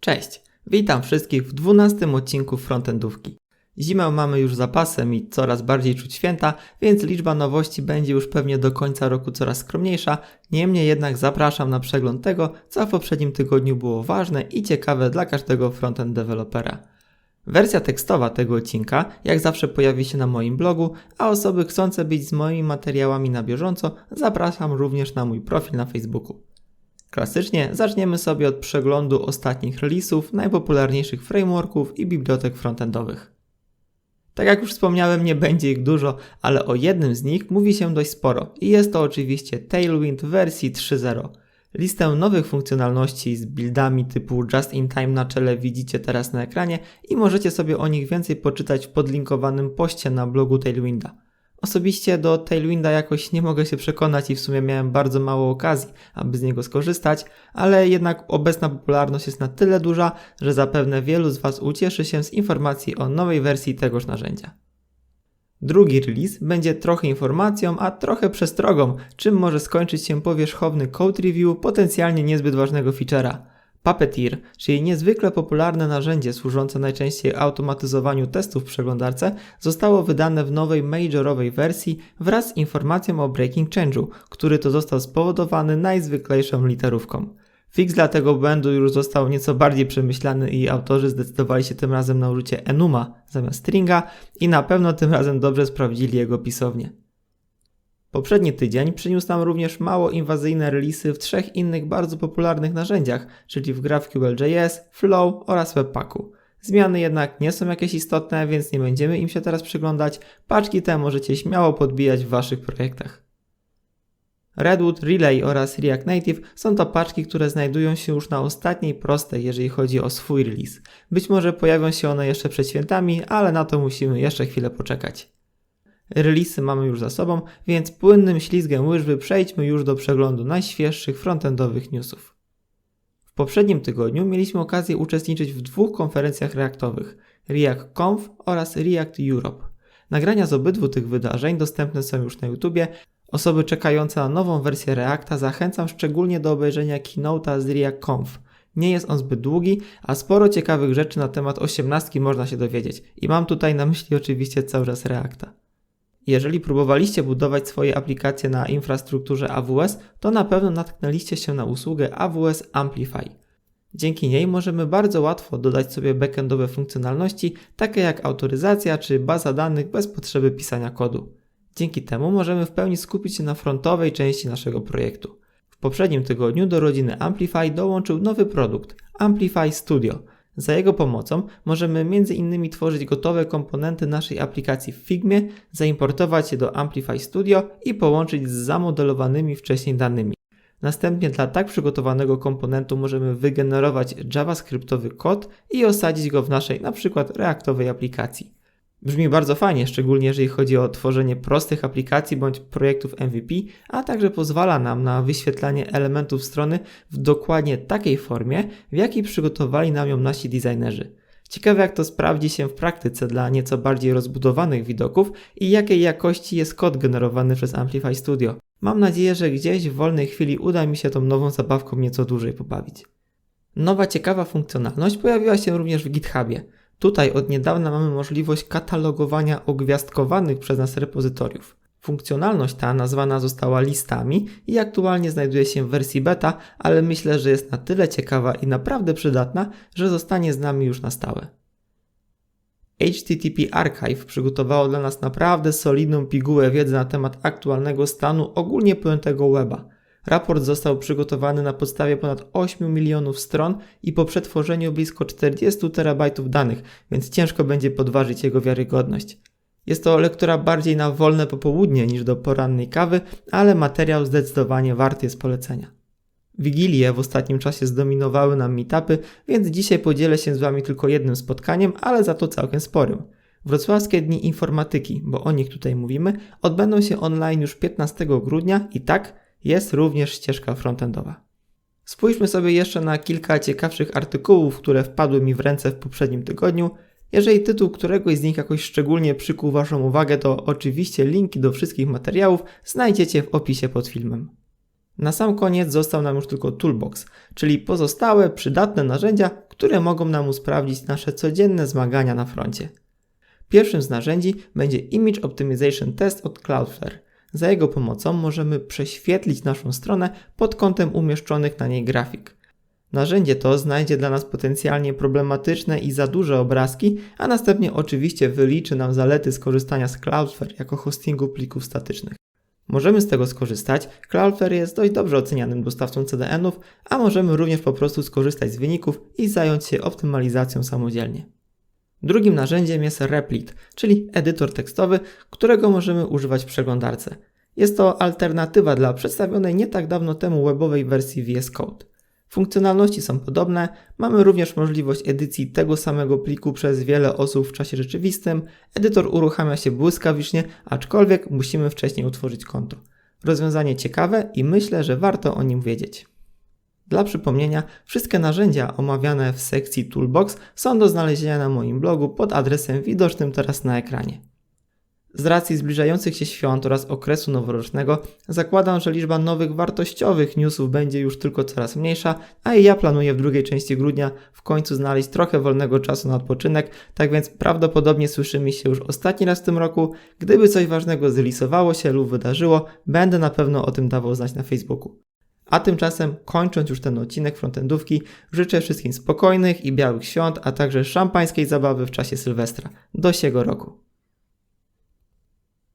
Cześć, witam wszystkich w 12 odcinku Frontendówki. Zimę mamy już za pasem i coraz bardziej czuć święta, więc liczba nowości będzie już pewnie do końca roku coraz skromniejsza. Niemniej jednak zapraszam na przegląd tego, co w poprzednim tygodniu było ważne i ciekawe dla każdego frontend dewelopera. Wersja tekstowa tego odcinka jak zawsze pojawi się na moim blogu, a osoby chcące być z moimi materiałami na bieżąco zapraszam również na mój profil na Facebooku. Klasycznie zaczniemy sobie od przeglądu ostatnich releasów, najpopularniejszych frameworków i bibliotek frontendowych. Tak jak już wspomniałem, nie będzie ich dużo, ale o jednym z nich mówi się dość sporo i jest to oczywiście Tailwind wersji 3.0. Listę nowych funkcjonalności z buildami typu Just in Time na czele widzicie teraz na ekranie i możecie sobie o nich więcej poczytać w podlinkowanym poście na blogu Tailwinda. Osobiście do Tailwinda jakoś nie mogę się przekonać i w sumie miałem bardzo mało okazji, aby z niego skorzystać, ale jednak obecna popularność jest na tyle duża, że zapewne wielu z Was ucieszy się z informacji o nowej wersji tegoż narzędzia. Drugi release będzie trochę informacją, a trochę przestrogą, czym może skończyć się powierzchowny code review potencjalnie niezbyt ważnego feature'a. Puppeteer, czyli niezwykle popularne narzędzie służące najczęściej automatyzowaniu testów w przeglądarce, zostało wydane w nowej majorowej wersji wraz z informacją o breaking change'u, który to został spowodowany najzwyklejszą literówką. Fix dla tego błędu już został nieco bardziej przemyślany i autorzy zdecydowali się tym razem na użycie enuma zamiast stringa i na pewno tym razem dobrze sprawdzili jego pisownię. Poprzedni tydzień przyniósł nam również mało inwazyjne releasy w trzech innych bardzo popularnych narzędziach, czyli w GraphQL.js, Flow oraz Webpacku. Zmiany jednak nie są jakieś istotne, więc nie będziemy im się teraz przyglądać. Paczki te możecie śmiało podbijać w waszych projektach. Redwood, Relay oraz React Native są to paczki, które znajdują się już na ostatniej prostej, jeżeli chodzi o swój release. Być może pojawią się one jeszcze przed świętami, ale na to musimy jeszcze chwilę poczekać. Releasy mamy już za sobą, więc płynnym ślizgiem łyżwy przejdźmy już do przeglądu najświeższych frontendowych newsów. W poprzednim tygodniu mieliśmy okazję uczestniczyć w dwóch konferencjach reaktowych React Conf oraz React Europe. Nagrania z obydwu tych wydarzeń dostępne są już na YouTubie. Osoby czekające na nową wersję Reacta zachęcam szczególnie do obejrzenia keynote'a z React Conf. Nie jest on zbyt długi, a sporo ciekawych rzeczy na temat 18 można się dowiedzieć. I mam tutaj na myśli oczywiście cały czas Reacta. Jeżeli próbowaliście budować swoje aplikacje na infrastrukturze AWS, to na pewno natknęliście się na usługę AWS Amplify. Dzięki niej możemy bardzo łatwo dodać sobie backendowe funkcjonalności, takie jak autoryzacja czy baza danych bez potrzeby pisania kodu. Dzięki temu możemy w pełni skupić się na frontowej części naszego projektu. W poprzednim tygodniu do rodziny Amplify dołączył nowy produkt Amplify Studio – za jego pomocą możemy m.in. tworzyć gotowe komponenty naszej aplikacji w Figmie, zaimportować je do Amplify Studio i połączyć z zamodelowanymi wcześniej danymi. Następnie dla tak przygotowanego komponentu możemy wygenerować javascriptowy kod i osadzić go w naszej np. reaktowej aplikacji. Brzmi bardzo fajnie, szczególnie jeżeli chodzi o tworzenie prostych aplikacji bądź projektów MVP, a także pozwala nam na wyświetlanie elementów strony w dokładnie takiej formie, w jakiej przygotowali nam ją nasi designerzy. Ciekawe jak to sprawdzi się w praktyce dla nieco bardziej rozbudowanych widoków i jakiej jakości jest kod generowany przez Amplify Studio. Mam nadzieję, że gdzieś w wolnej chwili uda mi się tą nową zabawką nieco dłużej pobawić. Nowa ciekawa funkcjonalność pojawiła się również w GitHubie. Tutaj od niedawna mamy możliwość katalogowania ogwiazdkowanych przez nas repozytoriów. Funkcjonalność ta nazwana została listami i aktualnie znajduje się w wersji beta, ale myślę, że jest na tyle ciekawa i naprawdę przydatna, że zostanie z nami już na stałe. HTTP Archive przygotowało dla nas naprawdę solidną pigułę wiedzy na temat aktualnego stanu ogólnie pojętego weba – Raport został przygotowany na podstawie ponad 8 milionów stron i po przetworzeniu blisko 40 terabajtów danych, więc ciężko będzie podważyć jego wiarygodność. Jest to lektura bardziej na wolne popołudnie niż do porannej kawy, ale materiał zdecydowanie wart jest polecenia. Wigilie w ostatnim czasie zdominowały nam meetupy, więc dzisiaj podzielę się z Wami tylko jednym spotkaniem, ale za to całkiem sporym. Wrocławskie Dni Informatyki, bo o nich tutaj mówimy, odbędą się online już 15 grudnia i tak, jest również ścieżka frontendowa. Spójrzmy sobie jeszcze na kilka ciekawszych artykułów, które wpadły mi w ręce w poprzednim tygodniu. Jeżeli tytuł któregoś z nich jakoś szczególnie przykuł Waszą uwagę, to oczywiście linki do wszystkich materiałów znajdziecie w opisie pod filmem. Na sam koniec został nam już tylko Toolbox, czyli pozostałe przydatne narzędzia, które mogą nam usprawnić nasze codzienne zmagania na froncie. Pierwszym z narzędzi będzie Image Optimization Test od Cloudflare. Za jego pomocą możemy prześwietlić naszą stronę pod kątem umieszczonych na niej grafik. Narzędzie to znajdzie dla nas potencjalnie problematyczne i za duże obrazki, a następnie oczywiście wyliczy nam zalety skorzystania z Cloudflare jako hostingu plików statycznych. Możemy z tego skorzystać. Cloudflare jest dość dobrze ocenianym dostawcą CDN-ów, a możemy również po prostu skorzystać z wyników i zająć się optymalizacją samodzielnie. Drugim narzędziem jest Replit, czyli edytor tekstowy, którego możemy używać w przeglądarce. Jest to alternatywa dla przedstawionej nie tak dawno temu webowej wersji VS Code. Funkcjonalności są podobne, mamy również możliwość edycji tego samego pliku przez wiele osób w czasie rzeczywistym. Edytor uruchamia się błyskawicznie, aczkolwiek musimy wcześniej utworzyć konto. Rozwiązanie ciekawe i myślę, że warto o nim wiedzieć. Dla przypomnienia, wszystkie narzędzia omawiane w sekcji Toolbox są do znalezienia na moim blogu pod adresem widocznym teraz na ekranie. Z racji zbliżających się świąt oraz okresu noworocznego zakładam, że liczba nowych wartościowych newsów będzie już tylko coraz mniejsza, a i ja planuję w drugiej części grudnia w końcu znaleźć trochę wolnego czasu na odpoczynek, tak więc prawdopodobnie słyszymy się już ostatni raz w tym roku. Gdyby coś ważnego zlisowało się lub wydarzyło, będę na pewno o tym dawał znać na Facebooku. A tymczasem, kończąc już ten odcinek frontendówki, życzę wszystkim spokojnych i białych świąt, a także szampańskiej zabawy w czasie Sylwestra. Do siego roku.